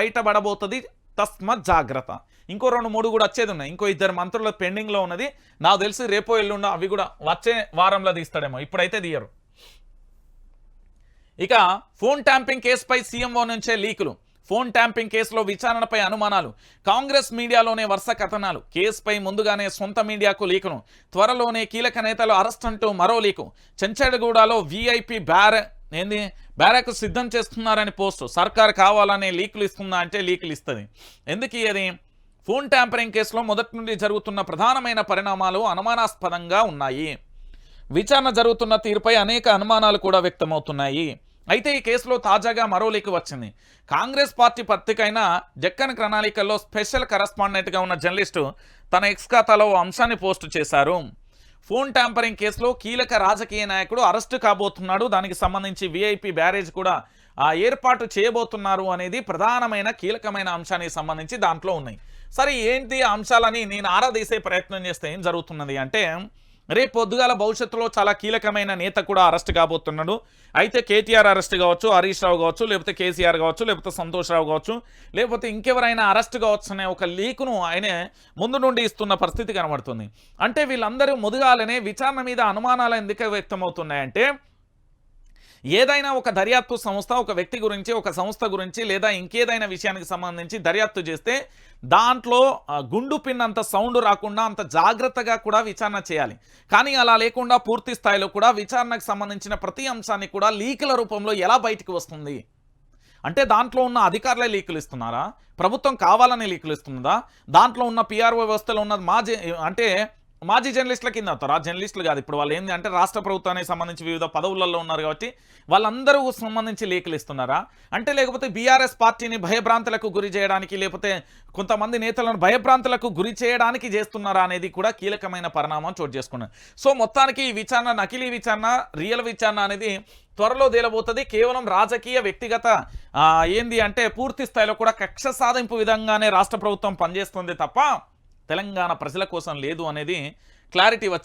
బయటపడబోతుంది. తస్మత్ జాగ్రత్త. ఇంకో రెండు మూడు కూడా వచ్చేది ఉన్నాయి. ఇంకో ఇద్దరు మంత్రుల పెండింగ్లో ఉన్నది. నాకు తెలిసి రేపో ఎల్లుండో అవి కూడా వచ్చే వారంలో తీస్తాడేమో. ఇప్పుడైతే తీయరు. ఇక ఫోన్ ట్యాంపింగ్ కేసుపై సీఎంఓ నుంచే లీకులు. ఫోన్ ట్యాంపింగ్ కేసులో విచారణపై అనుమానాలు. కాంగ్రెస్ మీడియాలోనే వరుస కథనాలు. కేసుపై ముందుగానే సొంత మీడియాకు లీకును త్వరలోనే కీలక నేతలు అరెస్ట్ అంటూ మరో లీకు. చెంచడగూడలో వీఐపీ బ్యార్ ఏంది? బ్యారక్ సిద్ధం చేస్తున్నారని పోస్టు. సర్కార్ కావాలనే లీకులు ఇస్తుందా అంటే లీకులు ఇస్తుంది. ఎందుకు అది ఫోన్ ట్యాంపరింగ్ కేసులో మొదటి నుండి జరుగుతున్న ప్రధానమైన పరిణామాలు అనుమానాస్పదంగా ఉన్నాయి. విచారణ జరుగుతున్న తీరుపై అనేక అనుమానాలు కూడా వ్యక్తమవుతున్నాయి. అయితే ఈ కేసులో తాజాగా మరో లీక్ వచ్చింది. కాంగ్రెస్ పార్టీ పత్రిక జక్కన్ ప్రణాళికల్లో స్పెషల్ కరస్పాండెంట్గా ఉన్న జర్నలిస్టు తన ఎక్స్ ఖాతాలో ఓ అంశాన్ని పోస్టు చేశారు. ఫోన్ ట్యాంపరింగ్ కేసులో కీలక రాజకీయ నాయకుడు అరెస్టు కాబోతున్నాడు. దానికి సంబంధించి విఐపి బ్యారేజ్ కూడా ఆ ఏర్పాటు చేయబోతున్నారు అనేది ప్రధానమైన కీలకమైన అంశానికి సంబంధించి దాంట్లో ఉన్నాయి. సరే ఏంటి అంశాలని నేను ఆరాదీసే ప్రయత్నం చేస్తే ఏం జరుగుతున్నది అంటే రేపు పొద్దుగాల భవిష్యత్తులో చాలా కీలకమైన నేత కూడా అరెస్ట్ కాబోతున్నాడు. అయితే కేటీఆర్ అరెస్ట్ కావచ్చు హరీష్ రావు కావచ్చు లేకపోతే కేసీఆర్ కావచ్చు లేకపోతే సంతోష్ రావు కావచ్చు లేకపోతే ఇంకెవరైనా అరెస్ట్ కావచ్చు అనే ఒక లీకును ఆయన ముందు నుండి ఇస్తున్న పరిస్థితి కనబడుతుంది. అంటే వీళ్ళందరూ ముదుగాలనే విచారణ మీద అనుమానాలు ఎందుకు వ్యక్తమవుతున్నాయంటే ఏదైనా ఒక దర్యాప్తు సంస్థ ఒక వ్యక్తి గురించి ఒక సంస్థ గురించి లేదా ఇంకేదైనా విషయానికి సంబంధించి దర్యాప్తు చేస్తే దాంట్లో గుండు పిన్ అంత సౌండ్ రాకుండా అంత జాగ్రత్తగా కూడా విచారణ చేయాలి. కానీ అలా లేకుండా పూర్తి స్థాయిలో కూడా విచారణకు సంబంధించిన ప్రతి అంశాన్ని కూడా లీకుల రూపంలో ఎలా బయటికి వస్తుంది? అంటే దాంట్లో ఉన్న అధికారులే లీకులు ఇస్తున్నారా? ప్రభుత్వం కావాలని లీకులు ఇస్తున్నదా దాంట్లో ఉన్న పిఆర్ఓ వ్యవస్థలో ఉన్న మాజీ అంటే మాజీ జర్నలిస్టుల కింద అవుతారు. ఆ జర్నలిస్టులు కాదు ఇప్పుడు వాళ్ళు ఏంది అంటే రాష్ట్ర ప్రభుత్వానికి సంబంధించి వివిధ పదవులలో ఉన్నారు కాబట్టి వాళ్ళందరూ సంబంధించి లేఖలు ఇస్తున్నారా? అంటే లేకపోతే బీఆర్ఎస్ పార్టీని భయభ్రాంతులకు గురి చేయడానికి లేకపోతే కొంతమంది నేతలను భయభ్రాంతులకు గురి చేయడానికి చేస్తున్నారా అనేది కూడా కీలకమైన పరిణామం చోటు చేసుకున్నారు సో మొత్తానికి ఈ విచారణ నకిలీ విచారణ రియల్ విచారణ అనేది త్వరలో తేలబోతుంది. కేవలం రాజకీయ వ్యక్తిగత ఏంది అంటే పూర్తి స్థాయిలో కూడా కక్ష సాధింపు విధంగానే రాష్ట్ర ప్రభుత్వం పనిచేస్తుంది తప్ప తెలంగాణ ప్రజల కోసం లేదు అనేది క్లారిటీ వచ్చింది.